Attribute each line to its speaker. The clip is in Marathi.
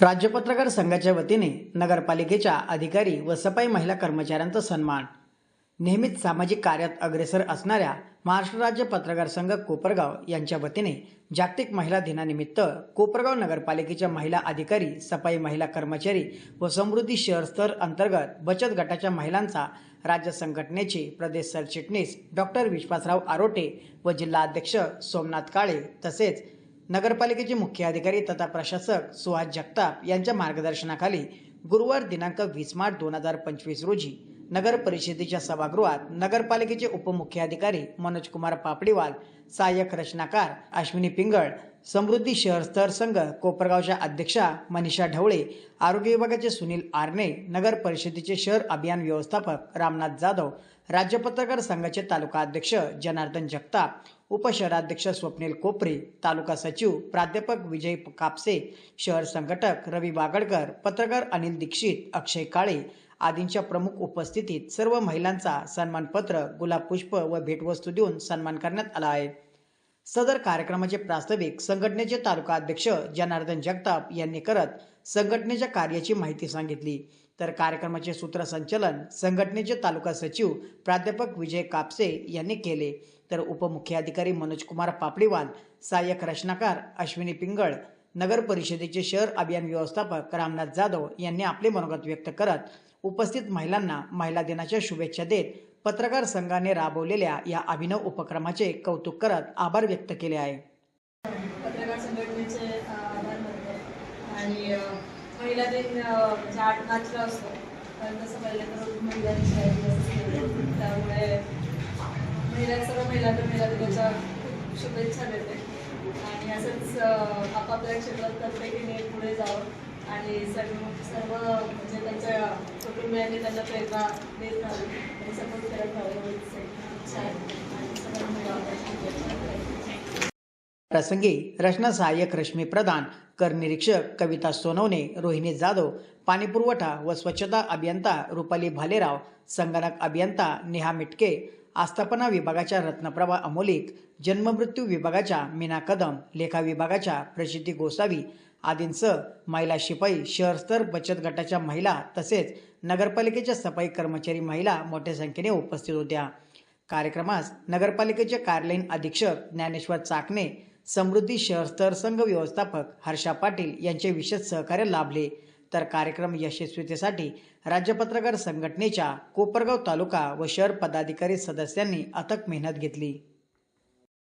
Speaker 1: राज्य पत्रकार संघाच्या वतीने नगरपालिकेच्या अधिकारी व सफाई महिला कर्मचाऱ्यांचा सन्मान. नेहमीच सामाजिक कार्यात अग्रेसर असणाऱ्या महाराष्ट्र राज्य पत्रकार संघ कोपरगाव यांच्या वतीने जागतिक महिला दिनानिमित्त कोपरगाव नगरपालिकेच्या महिला अधिकारी सफाई महिला कर्मचारी व समृद्धी शहर स्तर अंतर्गत बचत गटाच्या महिलांचा राज्य संघटनेचे प्रदेश सरचिटणीस डॉक्टर विश्वासराव आरोटे व जिल्हाध्यक्ष सोमनाथ काळे तसेच नगरपालिकेचे मुख्य अधिकारी तथा प्रशासक सुहास जगताप यांच्या मार्गदर्शनाखाली गुरुवार दिनांक वीस मार्च दोन हजार पंचवीस रोजी नगर परिषदेच्या सभागृहात नगरपालिकेचे उपमुख्याधिकारी मनोज कुमार पापडीवाल सहाय्यक रचनाकार अश्विनी पिंगळ समृद्धी शहर स्तर संघ कोपरगावच्या अध्यक्षा मनीषा ढवळे आरोग्य विभागाचे सुनील आरणे नगर परिषदेचे शहर अभियान व्यवस्थापक रामनाथ जाधव राज्य पत्रकार संघाचे तालुका अध्यक्ष जनार्दन जगताप उपशहराध्यक्ष स्वप्नील कोपरे तालुका सचिव प्राध्यापक विजय कापसे शहर संघटक रवी बागडकर पत्रकार अनिल दीक्षित अक्षय काळे आदींच्या प्रमुख उपस्थितीत सर्व महिलांचा सन्मानपत्र गुलाब पुष्प व भेटवस्तू देऊन सन्मान करण्यात आला आहे. सदर कार्यक्रमाचे प्रास्ताविक संघटनेचे तालुका अध्यक्ष जनार्दन जगताप यांनी करत संघटनेच्या कार्याची माहिती सांगितली. तर कार्यक्रमाचे सूत्रसंचलन संघटनेचे तालुका सचिव प्राध्यापक विजय कापसे यांनी केले. तर उपमुख्याधिकारी मनोज कुमार पापडीवाल सहाय्यक रचनाकार अश्विनी पिंगळ नगर परिषदेचे शहर अभियान व्यवस्थापक रामनाथ जाधव यांनी आपले मनोगत व्यक्त करत उपस्थित महिलांना महिला दिनाच्या शुभेच्छा देत पत्रकार संघाने राबवलेल्या या अभिनव उपक्रमाचे कौतुक करत आभार व्यक्त केले आहे.
Speaker 2: पत्रकार संघटनेचे आभार आणि महिला दिन आठ मार्चला असतो तसं पाहिलं तर महिलांच्या त्यामुळे महिला सर्व महिलांना महिला दिनाच्या खूप शुभेच्छा देते. आणि असंच आपापल्या क्षेत्रात प्रत्येकीने पुढे जावं. आणि सर्व सर्व म्हणजे त्यांच्या कुटुंबियांनी त्यांना प्रेरणा देत राहावी. आणि सपोर्ट करत राहावी म्हणजे
Speaker 1: प्रसंगी रचना सहाय्यक रश्मी प्रधान कर निरीक्षक कविता सोनवणे रोहिणी जाधव पाणीपुरवठा व स्वच्छता अभियंता रुपाली भालेराव संगणक अभियंता नेहा मिटके आस्थापना विभागाच्या रत्नप्रभा अमोलिक जन्ममृत्यू विभागाच्या मीना कदम लेखा विभागाच्या प्रसिद्धी गोसावी आदींसह महिला शिपाई शहरस्तर बचत गटाच्या महिला तसेच नगरपालिकेच्या सफाई कर्मचारी महिला मोठ्या संख्येने उपस्थित होत्या. कार्यक्रमास नगरपालिकेचे कार्यालयीन अधीक्षक ज्ञानेश्वर चाकणे समृद्धी शहरस्तर संघ व्यवस्थापक हर्षा पाटील यांचे विशेष सहकार्य लाभले. तर कार्यक्रम यशस्वीतेसाठी राज्य पत्रकार संघटनेच्या कोपरगाव तालुका व शहर पदाधिकारी सदस्यांनी अथक मेहनत घेतली.